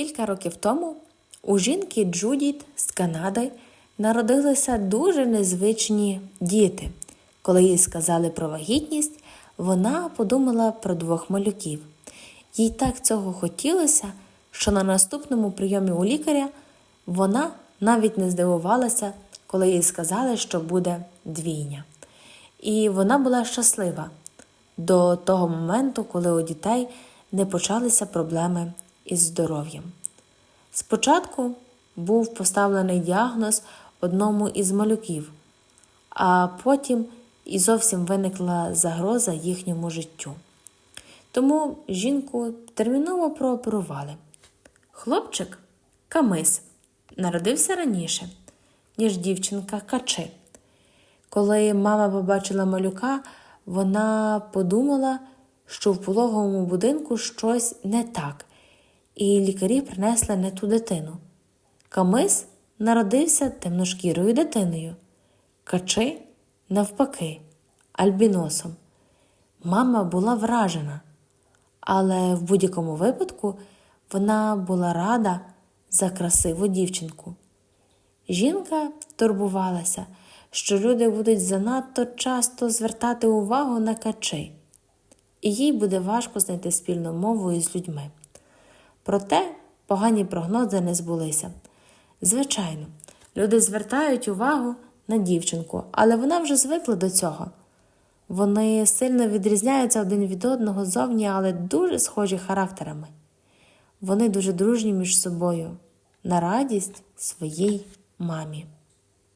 Кілька років тому у жінки Джудіт з Канади народилися дуже незвичні діти. Коли їй сказали про вагітність, вона подумала про двох малюків. Їй так цього хотілося, що на наступному прийомі у лікаря вона навіть не здивувалася, коли їй сказали, що буде двійня. І вона була щаслива до того моменту, коли у дітей не почалися проблеми із здоров'ям. Спочатку був поставлений діагноз одному із малюків, а потім і зовсім виникла загроза їхньому життю. Тому жінку терміново прооперували. Хлопчик Камис народився раніше, ніж дівчинка Качи. Коли мама побачила малюка, вона подумала, що в пологовому будинку щось не так, і лікарі принесли не ту дитину. Камис народився темношкірою дитиною, качи, навпаки, альбіносом. Мама була вражена, але в будь-якому випадку вона була рада за красиву дівчинку. Жінка турбувалася, що люди будуть занадто часто звертати увагу на качи, і їй буде важко знайти спільну мову із людьми. Проте погані прогнози не збулися. Звичайно, люди звертають увагу на дівчинку, але вона вже звикла до цього. Вони сильно відрізняються один від одного зовні, але дуже схожі характерами. Вони дуже дружні між собою на радість своїй мамі.